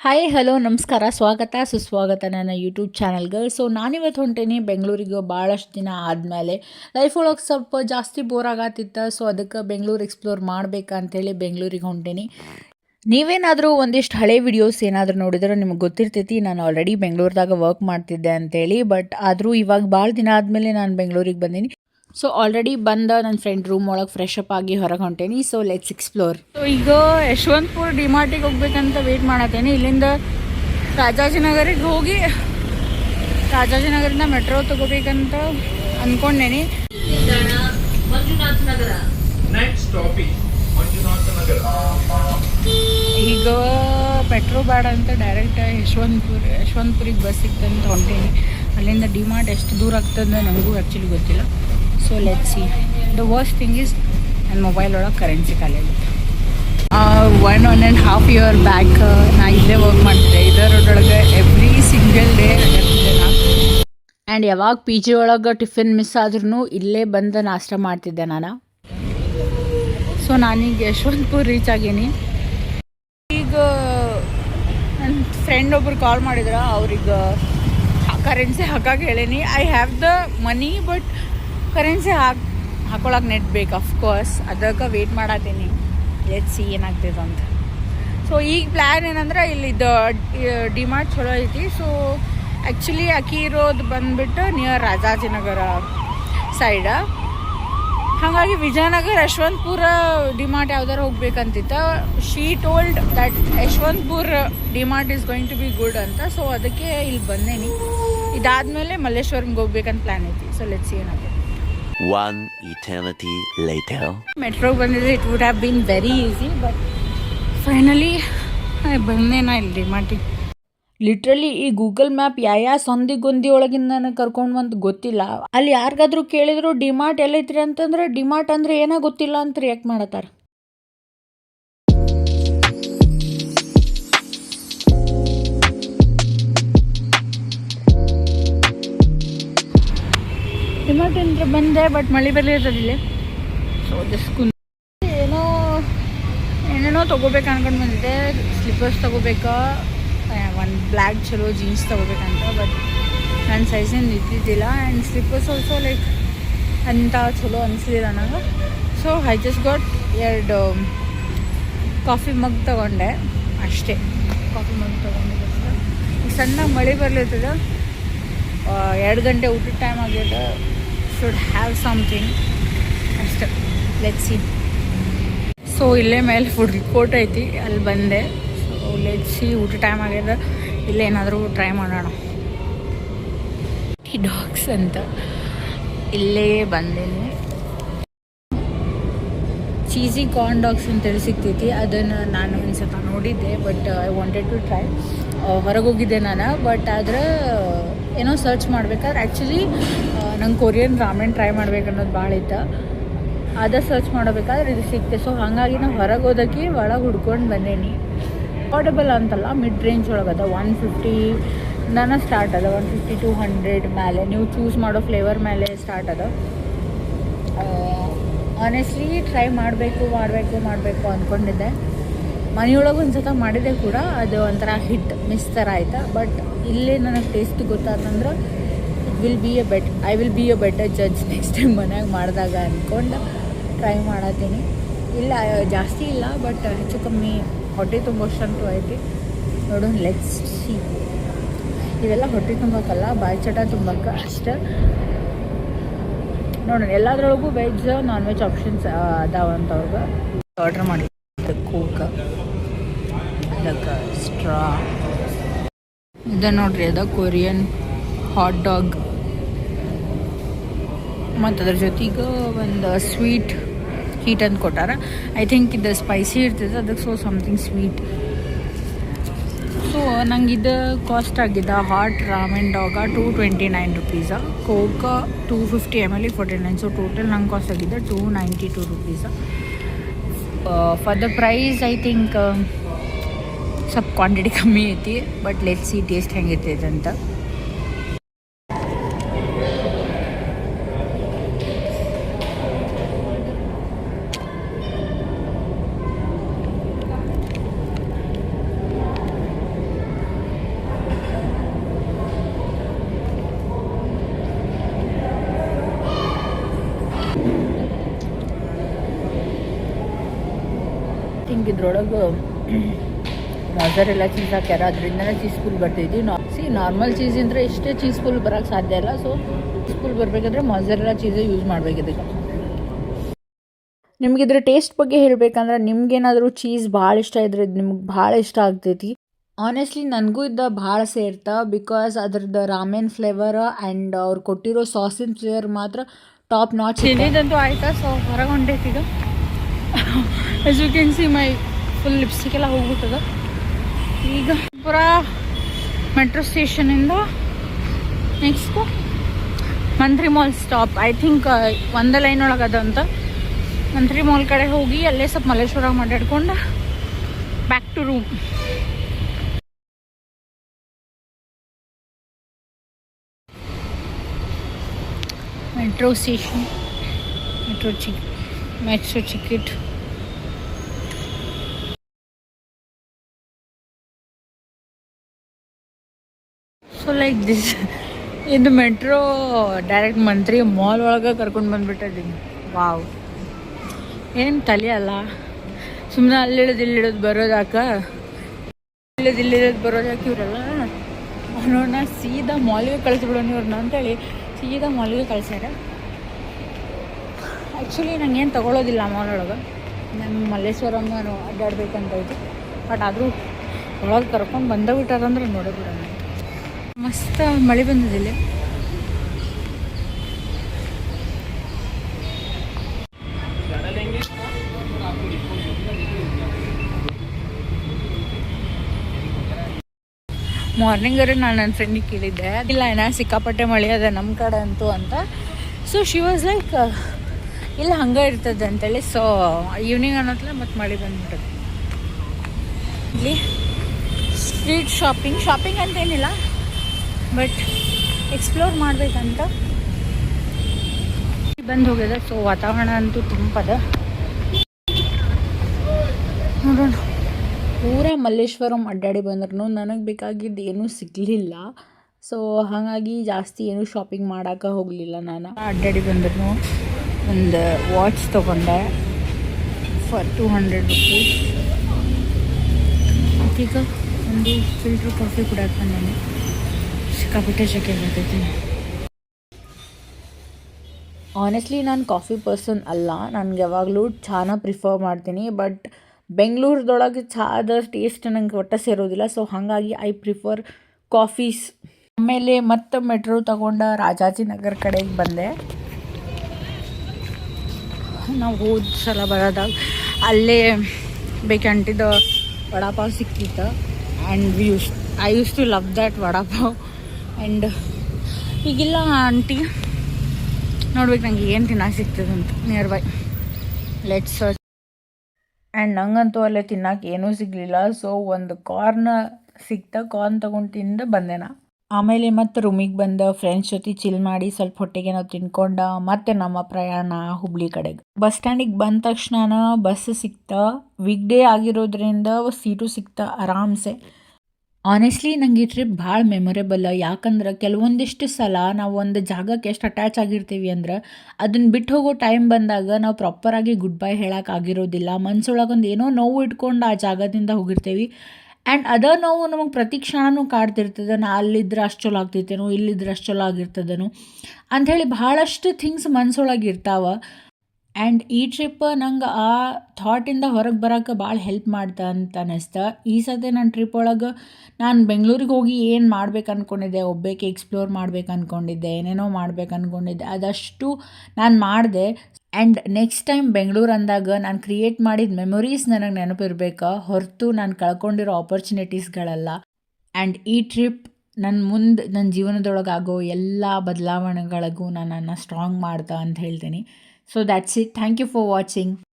Hi hello ನಮಸ್ಕಾರ. ಸ್ವಾಗತ, ಸುಸ್ವಾಗತ ನನ್ನ ಯೂಟ್ಯೂಬ್ ಚಾನಲ್ಗೆ. ಸೊ ನಾನಿವತ್ತು ಹೊಂಟೇನಿ ಬೆಂಗಳೂರಿಗೆ ಭಾಳಷ್ಟು ದಿನ ಆದಮೇಲೆ. ಲೈಫ್ ಒಳಗೆ ಸ್ವಲ್ಪ ಜಾಸ್ತಿ ಬೋರ್ ಆಗತ್ತಿತ್ತು. ಸೊ ಅದಕ್ಕೆ ಬೆಂಗಳೂರು ಎಕ್ಸ್ಪ್ಲೋರ್ ಮಾಡ್ಬೇಕಂತೇಳಿ ಬೆಂಗಳೂರಿಗೆ ಹೊಂಟೇನಿ. ನೀವೇನಾದರೂ ಒಂದಿಷ್ಟು ಹಳೆ ವಿಡಿಯೋಸ್ ಏನಾದರೂ ನೋಡಿದ್ರೆ ನಿಮಗೆ ಗೊತ್ತಿರ್ತೈತಿ, ನಾನು ಆಲ್ರೆಡಿ ಬೆಂಗಳೂರದಾಗ ವರ್ಕ್ ಮಾಡ್ತಿದ್ದೆ ಅಂತೇಳಿ. ಬಟ್ ಆದರೂ ಇವಾಗ ಭಾಳ ದಿನ ಆದಮೇಲೆ ನಾನು ಬೆಂಗಳೂರಿಗೆ ಬಂದೀನಿ. ಸೊ ಆಲ್ರೆಡಿ ಬಂದ ನನ್ನ ಫ್ರೆಂಡ್ ರೂಮ್ ಒಳಗೆ ಫ್ರೆಶ್ ಅಪ್ ಆಗಿ ಹೊರಗೆ ಹೊಂಟೇನಿ. ಸೊ ಲೆಟ್ಸ್ ಎಕ್ಸ್ಪ್ಲೋರ್ ಸೊ ಈಗ ಯಶವಂತಪುರ ಡಿಮಾರ್ಟಿಗೆ ಹೋಗ್ಬೇಕಂತ ವೇಟ್ ಮಾಡತ್ತೇನೆ. ಇಲ್ಲಿಂದ ರಾಜಾಜಿನಗರಿಗೆ ಹೋಗಿ ರಾಜಾಜಿನಗರಿಂದ ಮೆಟ್ರೋ ತಗೋಬೇಕಂತ ಅಂದ್ಕೊಂಡೇನಿ Nagar. ಈಗ ಮೆಟ್ರೋ ಬೇಡ ಅಂತ ಡೈರೆಕ್ಟ್ ಯಶವಂತಪುರ ಯಶವಂತಪುರಿಗೆ ಬಸ್ ಸಿಗ್ತಂತ ಹೊಂಟೇನಿ. ಅಲ್ಲಿಂದ ಡಿಮಾರ್ಟ್ ಎಷ್ಟು ದೂರ ಆಗ್ತದೆ ನನಗೂ ಆ್ಯಕ್ಚುಲಿ ಗೊತ್ತಿಲ್ಲ. So let C the worst thing is ನನ್ನ ಮೊಬೈಲ್ ಒಳಗೆ ಕರೆನ್ಸಿ ಖಾಲಿ one one and half year back ನಾ ಇಲ್ಲೇ ವರ್ಕ್ ಮಾಡ್ತಿದ್ದೆ ಇದರೊಳಗೆ ಎವ್ರಿ ಸಿಂಗಲ್ ಡೇ ಆ್ಯಂಡ್ ಯಾವಾಗ ಪಿ ಜಿ ಒಳಗೆ ಟಿಫಿನ್ ಮಿಸ್ ಆದ್ರೂ ಇಲ್ಲೇ ಬಂದು ನಾಷ್ಟ ಮಾಡ್ತಿದ್ದೆ ನಾನು? ಸೊ ನಾನೀಗ ಯಶವಂತಪುರ್ ರೀಚ್ ಆಗೀನಿ. ಈಗ ನನ್ನ ಫ್ರೆಂಡ್ ಒಬ್ರು ಕಾಲ್ ಮಾಡಿದ್ರೆ ಅವ್ರಿಗೆ ಕರೆನ್ಸಿ ಹಾಕಕ್ಕೆ ಹೇಳೀನಿ. I have the money but currency ಹಾಕಿ ಹಾಕೊಳಕ್ಕೆ ನೆಟ್ ಬೇಕು ಅಫ್ಕೋರ್ಸ್ ಅದಕ್ಕೆ ವೇಟ್ ಮಾಡತ್ತೀನಿ ಎಚ್ ಸಿ ಏನಾಗ್ತದೆ ಅಂತ. ಸೊ ಈಗ ಪ್ಲ್ಯಾನ್ ಏನಂದ್ರೆ ಇಲ್ಲಿ ಡಿಮಾರ್ಟ್ ಚಲೋ ಐತಿ. ಸೊ ಆ್ಯಕ್ಚುಲಿ ಅಕ್ಕಿ ಇರೋದು ಬಂದುಬಿಟ್ಟು ನಿಯರ್ ರಾಜಾಜಿನಗರ ಸೈಡ ಹಾಗಾಗಿ ವಿಜಯನಗರ ಯಶವಂತಪುರ ಡಿಮಾರ್ಟ್ ಯಾವ್ದಾರು ಹೋಗ್ಬೇಕಂತಿತ್ತ. She told that Yeshwantpur DMart is going to be good ಅಂತ. ಸೊ ಅದಕ್ಕೆ ಇಲ್ಲಿ ಬಂದೇನಿ. ಇದಾದಮೇಲೆ ಮಲ್ಲೇಶ್ವರಂಗೆ ಹೋಗ್ಬೇಕಂತ ಪ್ಲ್ಯಾನ್ ಐತಿ. ಸೊ ಲೆಟ್ಸ್ ಏನಾಗುತ್ತೆ. One eternity later. ಮೆಟ್ರೋ ಬಂದಿದ್ರೆ it would have been very easy but finally ಬಂದೆ ನಾ ಇಲ್ಲಿ ಡಿಮಾರ್ಟಿಗೆ ಲಿಟ್ರಲಿ ಈ ಗೂಗಲ್ ಮ್ಯಾಪ್ ಯಾವ ಸಂದಿ ಗೊಂದಿ ಒಳಗಿಂದ ನನಗೆ ಕರ್ಕೊಂಡು ಬಂದು ಗೊತ್ತಿಲ್ಲ. ಅಲ್ಲಿ ಯಾರಿಗಾದ್ರೂ ಕೇಳಿದ್ರು ಡಿಮಾರ್ಟ್ ಎಲ್ಲೈತ್ರಿ ಅಂತಂದ್ರೆ ಡಿಮಾರ್ಟ್ ಅಂದ್ರೆ ಏನೋ ಗೊತ್ತಿಲ್ಲ ಅಂತ ರಿಯಾಕ್ಟ್ ಮಾಡತ್ತಾರ. ಡಿಮಾರ್ಟ್ ಬಂದೆ ಬಟ್ ಮಳೆ ಬರಲಿಲ್ಲ ಸೊ ಜಸ್ಟ್ ಕುಂತ ಏನೋ, ಏನೇನೋ ತೊಗೋಬೇಕು ಅನ್ಕೊಂಡು ಬಂದಿದ್ದೆ. ಸ್ಲಿಪ್ಪರ್ಸ್ ತೊಗೋಬೇಕಾ? ಒಂದು ಬ್ಲ್ಯಾಕ್ ಚಲೋ ಜೀನ್ಸ್ ತೊಗೋಬೇಕಂತ ಬಟ್ ನನ್ನ ಸೈಜಿಂದ ಇದ್ದಿದ್ದಿಲ್ಲ. ಆ್ಯಂಡ್ ಸ್ಲಿಪ್ಪರ್ಸ್ ಆಲ್ಸೋ ಲೈಕ್ ಅಂಥ ಚಲೋ ಅನಿಸ್ಲಿಲ್ಲ ನನಗೆ. ಸೊ ಐ ಜಸ್ಟ್ ಗಾಟ್ ಎರಡು ಕಾಫಿ ಮಗ್ ತಗೊಂಡೆ. ಅಷ್ಟೇ. ಕಾಫಿ ಮಗ್ ತೊಗೊಂಡಿದ್ದೆ ಸಣ್ಣ ಮಳೆ ಬರ್ಲಿರ್ತದೆ ಎರಡು ಗಂಟೆ ಊಟದ ಟೈಮ್ ಆಗ್ಯದ ಶುಡ್ ಹ್ಯಾವ್ ಸಮಥಿಂಗ್ ಅಷ್ಟೆ ಲೆಟ್ ಸಿ ಸೊ ಇಲ್ಲೇ ಮೇಲೆ ಫುಡ್ ಕೋರ್ಟ್ ಐತಿ, ಅಲ್ಲಿ ಬಂದೆ. ಸೊ ಲೆಟ್ ಸಿ ಊಟ ಟೈಮ್ ಆಗ್ಯದ. ಇಲ್ಲೇ ಏನಾದರೂ ಟ್ರೈ ಮಾಡೋಣ. ಡಾಗ್ಸ್ ಅಂತ. ಇಲ್ಲೇ ಬಂದೇನೆ. ಚೀಸಿ ಕಾರ್ನ್ ಡಾಗ್ಸ್ ಅಂತೇಳಿ ಸಿಗ್ತೈತಿ. ಅದನ್ನು ನಾನು ಒಂದು ಸ್ವಲ್ಪ ನೋಡಿದ್ದೆ but I wanted to try ಹೊರಗೆ ಹೋಗಿದ್ದೆ ನಾನು ಬಟ್ ಆದ್ರೆ ಏನೋ ಸರ್ಚ್ ಮಾಡ್ಬೇಕಾದ್ರೆ ಆ್ಯಕ್ಚುಲಿ ನಂಗೆ ಕೊರಿಯನ್ ರಾಮೆನ್ ಟ್ರೈ ಮಾಡ್ಬೇಕು ಅನ್ನೋದು ಭಾಳ ಇತ್ತು. ಅದೇ ಸರ್ಚ್ ಮಾಡಬೇಕಾದ್ರೆ ಇದು ಸಿಕ್ತೆ. ಸೊ ಹಾಗಾಗಿ ನಾವು ಹೊರಗೆ ಹೋದಕ್ಕೆ ಒಳಗೆ ಹುಡ್ಕೊಂಡು ಬಂದೇನಿ. ಅಫೋರ್ಡಬಲ್ ಅಂತಲ್ಲ ಮಿಡ್ ರೇಂಜ್ ಒಳಗೆ ಅದ. ಒನ್ ಫಿಫ್ಟಿ ನನ್ನ ಸ್ಟಾರ್ಟ್ ಅದ. ಒನ್ ಫಿಫ್ಟಿ ಟು ಹಂಡ್ರೆಡ್ ಮೇಲೆ. ನೀವು ಚೂಸ್ ಮಾಡೋ ಫ್ಲೇವರ್ ಮೇಲೆ ಸ್ಟಾರ್ಟ್ ಅದ. ಆನೆಸ್ಟ್ಲಿ ಟ್ರೈ ಮಾಡಬೇಕು ಮಾಡಬೇಕು ಮಾಡಬೇಕು ಅಂದ್ಕೊಂಡಿದ್ದೆ ಮನೆಯೊಳಗೆ ಒಂದು ಸತ ಮಾಡಿದೆ ಕೂಡ, ಅದು ಒಂಥರ ಹಿಟ್ ಮಿಸ್ ಥರ ಆಯ್ತು. ಬಟ್ ಇಲ್ಲೇ ನನಗೆ taste ಗೊತ್ತಾತಂದ್ರೆ it will be a bet I will be a better judge next time ಮನ್ಯಾಗ ಮಾಡಿದಾಗ ಅಂದ್ಕೊಂಡು ಟ್ರೈ ಮಾಡತ್ತೀನಿ ಇಲ್ಲ, ಜಾಸ್ತಿ ಇಲ್ಲ ಬಟ್ ಹೆಚ್ಚು ಕಮ್ಮಿ ಹೊಟ್ಟೆ ತುಂಬೋಷ್ಟಂತೂ ಐತಿ. ನೋಡೋಣ ಲೆಟ್ಸ್ ಸಿ ಇವೆಲ್ಲ ಹೊಟ್ಟೆ ತುಂಬಕ್ಕಲ್ಲ ಬಾಯಿ ಚಟ ತುಂಬಕ್ಕೆ ಅಷ್ಟೇ. ನೋಡೋಣ, ಎಲ್ಲದ್ರೊಳಗೂ ವೆಜ್ ನಾನ್ ವೆಜ್ ಆಪ್ಷನ್ಸ್ ಅದಾವಂತವ್ರಿಗೆ. ಆರ್ಡ್ರ್ ಮಾಡಿ. ಕೂಕ ಅದಕ್ಕೆ ಸ್ಟ್ರಾ ಇದು ನೋಡ್ರಿ, ಅದ ಕೊರಿಯನ್ ಹಾಟ್ ಡಾಗ್ ಮತ್ತು ಅದ್ರ ಜೊತೆಗೆ ಒಂದು ಸ್ವೀಟ್ ಹೀಟ್ ಅಂತ ಕೊಟ್ಟಾರ. ಐ ಥಿಂಕ್ ಇದು ಸ್ಪೈಸಿ ಇರ್ತದೆ ಅದಕ್ಕೆ ಸೊ ಸಮಥಿಂಗ್ ಸ್ವೀಟ್ ಸೊ ನಂಗೆ ಇದು ಕಾಸ್ಟ್ ಆಗಿದೆ hot ramen dog two twenty nine rupees coke two fifty M L forty nine so total ನಂಗೆ ಕಾಸ್ಟ್ ಆಗಿದೆ two ninety two rupees for the price I think ಸ್ವಲ್ಪ quantity ಕಮ್ಮಿ ಐತಿ but let see taste ಹೆಂಗಿರ್ತೈತೆ ಅಂತ ನಂಗೆ ಇದ್ರೊಳಗೆ ಮೊಸರೆಲ್ಲ cheese ಹಾಕ್ಯಾರ, ಅದರಿಂದನೇ ಚೀಸ್ ಫುಲ್ ಬರ್ತೈತಿ ನಾ ಸಿ ನಾರ್ಮಲ್ ಚೀಸ್ ಅಂದರೆ ಇಷ್ಟೇ ಚೀಸ್ ಫುಲ್ ಬರೋಕ್ಕೆ ಸಾಧ್ಯ ಇಲ್ಲ. ಸೊ ಚೀಸ್ ಫುಲ್ ಬರಬೇಕಾದ್ರೆ ಮೊಸರೆಲ್ಲ ಚೀಸೇ ಯೂಸ್ ಮಾಡ್ಬೇಕು ಇದಕ್ಕೆ ನಿಮ್ಗೆ ಇದ್ರ ಟೇಸ್ಟ್ ಬಗ್ಗೆ ಹೇಳಬೇಕಂದ್ರೆ ನಿಮ್ಗೇನಾದರೂ ಚೀಸ್ ಭಾಳ ಇಷ್ಟ ಇದ್ರೆ ಇದು ನಿಮ್ಗೆ ಭಾಳ ಇಷ್ಟ ಆಗ್ತೈತಿ. ಆನೆಸ್ಟ್ಲಿ ನನಗೂ ಇದ್ದ ಭಾಳ ಸೇರ್ತಾ ಬಿಕಾಸ್ ಅದ್ರದ್ದು ರಾಮೆನ್ ಫ್ಲೇವರ್ ಆ್ಯಂಡ್ ಅವ್ರು ಕೊಟ್ಟಿರೋ ಸಾಸಿನ ಫ್ಲೇವರ್ ಮಾತ್ರ ಟಾಪ್ ನಾಚ್ ಇದಂತೂ ಆಯ್ತಾ? ಸೊ ಹೊರಗೆ ಹೊಂಡೈತಿ as you can see my full lipstick ಎಲ್ಲ ಹೋಗ್ಬಿಟ್ಟದ. ಈಗ ಪುರ metro ಸ್ಟೇಷನಿಂದ next Mantri mall stop I think ಒಂದೇ ಲೈನ್ ಒಳಗೆ ಅದಂತ ಮಂತ್ರಿ ಮಾಲ್ ಕಡೆ ಹೋಗಿ ಅಲ್ಲೇ ಸ್ವಲ್ಪ ಮಲ್ಲೇಶ್ವರ ಮಾತಾಡ್ಕೊಂಡು back to room metro station metro check metro ticket. So like this ಇದು ಮೆಟ್ರೋ ಡೈರೆಕ್ಟ್ ಮಂತ್ರಿ ಮಾಲ್ ಒಳಗೆ ಕರ್ಕೊಂಡು ಬಂದ್ಬಿಟ್ಟಿದ್ದೀನಿ ವಾವ್ ಏನು ತಲೆ ಅಲ್ಲ. ಸುಮ್ಮನೆ ಅಲ್ಲಿಡೋದು ಇಲ್ಲಿಡೋದು ಬರೋದಾಕ. ಇಲ್ಲಿಡೋದು ಇಲ್ಲಿಡೋದು ಬರೋದಾಕ ಇವರೆಲ್ಲ ಅವನವ್ರನ್ನ ಸೀದಾ ಮಾಲ್ಗೆ ಕಳಿಸ್ಬಿಡೋಣ ಇವ್ರನ್ನ ಅಂತೇಳಿ. ಸೀದಾ ಮಾಲ್ಗೆ ಕಳ್ಸ್ಯಾರ. ಆ್ಯಕ್ಚುಲಿ ನಂಗೆ ಏನು ತೊಗೊಳೋದಿಲ್ಲ ಮಾಲೊಳಗೆ. ನಂಗೆ ಮಲ್ಲೇಶ್ವರಮ್ಮ ಅಡ್ಡಾಡ್ಬೇಕಂತ ಐತಿ ಬಟ್ ಆದರೂ ಒಳಗೆ ಕರ್ಕೊಂಡು ಬಂದ ಬಿಟ್ಟದಂದ್ರೆ ನೋಡೇ ಬಿಡೋಣ. ಮಸ್ತ್ ಮಳೆ ಬಂದಿದ್ದಿಲ್ಲ ಮಾರ್ನಿಂಗರು ನಾನು ನನ್ನ ಫ್ರೆಂಡಿಗೆ ಕೇಳಿದ್ದೆ. ಇಲ್ಲ, ಏನ ಸಿಕ್ಕಾಪಟ್ಟೆ ಮಳೆ ಅದ ನಮ್ಮ ಕಡೆ ಅಂತೂ ಅಂತ. ಸೊ ಶಿ ವಾಸ್ ಲೈಕ್ ಇಲ್ಲ, ಹಂಗೆ ಇರ್ತದೆ ಅಂತೇಳಿ. ಸೊ ಈವ್ನಿಂಗ್ ಅನ್ನೋತ್ಲ ಮತ್ತೆ ಮಳೆ ಬಂದ್ಬಿಟ್ಟದೆ ಇಲ್ಲಿ ಸ್ಟ್ರೀಟ್ ಶಾಪಿಂಗ್ ಶಾಪಿಂಗ್ ಅಂತೇನಿಲ್ಲ ಬಟ್ ಎಕ್ಸ್ಪ್ಲೋರ್ ಮಾಡ್ಬೇಕಂತ. ಬಂದು ಹೋಗ್ಯದ ಸೊ ವಾತಾವರಣ ಅಂತೂ ತುಂಬದ ನೋಡೋಣ. ಪೂರ ಮಲ್ಲೇಶ್ವರಂ ಅಡ್ಡಾಡಿ ಬಂದ್ರೂ. ನನಗೆ ಬೇಕಾಗಿದ್ದು ಏನೂ ಸಿಗಲಿಲ್ಲ. ಸೊ ಹಾಗಾಗಿ ಜಾಸ್ತಿ ಏನೂ ಶಾಪಿಂಗ್ ಮಾಡೋಕೆ ಹೋಗಲಿಲ್ಲ ನಾನು. ಅಡ್ಡಾಡಿ ಬಂದ್ರೂ. ಒಂದು ವಾಚ್ ತೊಗೊಂಡೆ ಫಾರ್ ಟೂ ಹಂಡ್ರೆಡ್ ರುಪೀಸ್ ಈಗ ಒಂದು ಫಿಲ್ಟ್ರ್ ಕಾಫಿ ಕೂಡ ಬಂದೇನೆ ಸಿಕ್ಕಾಪಟ್ಟೆ ಶೆಕೆ ಬರ್ತೈತಿ ಆನೆಸ್ಟ್ಲಿ ನಾನು ಕಾಫಿ ಪರ್ಸನ್ ಅಲ್ಲ. ನನಗೆ ಯಾವಾಗಲೂ ಚಾನ ಪ್ರಿಫರ್ ಮಾಡ್ತೀನಿ ಬಟ್ ಬೆಂಗಳೂರದೊಳಗೆ ಚಾದ ಟೇಸ್ಟ್ ನಂಗೆ ಒಟ್ಟು ಸೇರೋದಿಲ್ಲ ಸೊ ಹಾಗಾಗಿ ಐ ಪ್ರಿಫರ್ ಕಾಫೀಸ್ ಆಮೇಲೆ ಮತ್ತೆ ಮೆಟ್ರೋ ತಗೊಂಡ ರಾಜಾಜಿನಗರ್ ಕಡೆಗೆ ಬಂದೆ. ನಾವು ಹೋದ ಸಲ ಬರೋದಾಗ ಅಲ್ಲೇ ಬೇಕಂಟಿದ ವಡಾಪಾವ್ ಸಿಕ್ತಿತ್ತು and we use I use to love that vada pav. And ಈಗಿಲ್ಲ ಆಂಟಿ, ನೋಡ್ಬೇಕು ನಂಗೆ ಏನು ತಿನ್ನಕ್ಕೆ ಸಿಗ್ತದೆ ಅಂತ nearby let's search and ನಂಗಂತೂ ಅಲ್ಲೇ ತಿನ್ನಕ್ಕೆ ಏನೂ ಸಿಗಲಿಲ್ಲ. ಸೊ ಒಂದು ಕಾರ್ನ ಸಿಕ್ತ ಕಾರ್ನ್ ತೊಗೊಂಡು ತಿಂದು ಬಂದೆ ನಾ. ಆಮೇಲೆ ಮತ್ತೆ ರೂಮಿಗೆ ಬಂದು ಫ್ರೆಂಡ್ಸ್ ಜೊತೆ ಚಿಲ್ ಮಾಡಿ ಸ್ವಲ್ಪ ಹೊಟ್ಟೆಗೆ ನಾವು ತಿನ್ಕೊಂಡು ಮತ್ತೆ ನಮ್ಮ ಪ್ರಯಾಣ ಹುಬ್ಳಿ ಕಡೆಗೆ. ಬಸ್ ಸ್ಟ್ಯಾಂಡಿಗೆ ಬಂದ ತಕ್ಷಣ ಬಸ್ ಸಿಕ್ತ. ವೀಕ್ ಡೇ ಆಗಿರೋದ್ರಿಂದ ಸೀಟು ಸಿಕ್ತ ಆರಾಮ್ಸೆ. ಆನೆಸ್ಟ್ಲಿ ನಂಗೆ ಈ ಟ್ರಿಪ್ ಭಾಳ ಮೆಮೊರೇಬಲ್ ಯಾಕಂದ್ರೆ ಕೆಲವೊಂದಿಷ್ಟು ಸಲ ನಾವು ಒಂದು ಜಾಗಕ್ಕೆ ಎಷ್ಟು ಅಟ್ಯಾಚ್ ಆಗಿರ್ತೀವಿ ಅಂದ್ರೆ ಅದನ್ನ ಬಿಟ್ಟು ಹೋಗೋ ಟೈಮ್ ಬಂದಾಗ ನಾವು ಪ್ರಾಪರಾಗಿ ಗುಡ್ ಬೈ ಹೇಳಕ್ಕೆ ಆಗಿರೋದಿಲ್ಲ. ಮನ್ಸೊಳಗೊಂದು ಏನೋ ನೋವು ಇಟ್ಕೊಂಡು ಆ ಜಾಗದಿಂದ ಹೋಗಿರ್ತೀವಿ. ಆ್ಯಂಡ್ ಅದ ನೋವು ನಮಗೆ ಪ್ರತಿ ಕ್ಷಣನೂ ಕಾಡ್ತಿರ್ತದೆ. ನಾ ಅಲ್ಲಿದ್ರೆ ಅಷ್ಟು ಚಲೋ ಆಗ್ತೈತೇನೋ ಇಲ್ಲಿದ್ರೆ ಅಷ್ಟು ಚಲೋ ಆಗಿರ್ತದೇನೋ ಅಂಥೇಳಿ ಭಾಳಷ್ಟು ಥಿಂಗ್ಸ್ ಮನ್ಸೊಳಗೆ ಇರ್ತಾವೆ. ಆ್ಯಂಡ್ ಈ ಟ್ರಿಪ್ ನಂಗೆ ಆ ಥಾಟಿಂದ ಹೊರಗೆ ಬರೋಕೆ ಭಾಳ ಹೆಲ್ಪ್ ಮಾಡ್ತ ಅಂತ ಅನ್ನಿಸ್ತ ಈ ಸತಿ ನನ್ನ ಟ್ರಿಪ್ ಒಳಗೆ ನಾನು ಬೆಂಗಳೂರಿಗೆ ಹೋಗಿ ಏನು ಮಾಡ್ಬೇಕು ಅಂದ್ಕೊಂಡಿದ್ದೆ ಒಬ್ಬೇಕೆ ಎಕ್ಸ್ಪ್ಲೋರ್ ಮಾಡ್ಬೇಕು ಅಂದ್ಕೊಂಡಿದ್ದೆ ಏನೇನೋ ಮಾಡ್ಬೇಕು ಅಂದ್ಕೊಂಡಿದ್ದೆ ಅದಷ್ಟು ನಾನು ಮಾಡಿದೆ. ಆ್ಯಂಡ್ ನೆಕ್ಸ್ಟ್ ಟೈಮ್ ಬೆಂಗಳೂರು ಅಂದಾಗ ನಾನು ಕ್ರಿಯೇಟ್ ಮಾಡಿದ ಮೆಮೊರೀಸ್ ನನಗೆ ನೆನಪಿರ್ಬೇಕು? ಹೊರತು ನಾನು ಕಳ್ಕೊಂಡಿರೋ ಆಪರ್ಚುನಿಟೀಸ್ಗಳಲ್ಲ ಆ್ಯಂಡ್ ಈ ಟ್ರಿಪ್ ನನ್ನ ಮುಂದೆ ನನ್ನ ಜೀವನದೊಳಗಾಗೋ ಎಲ್ಲ ಬದಲಾವಣೆಗಳಿಗೂ ನನ್ನನ್ನು ಸ್ಟ್ರಾಂಗ್ ಮಾಡ್ದೆ ಅಂತ ಹೇಳ್ತೀನಿ. So that's it thank you for watching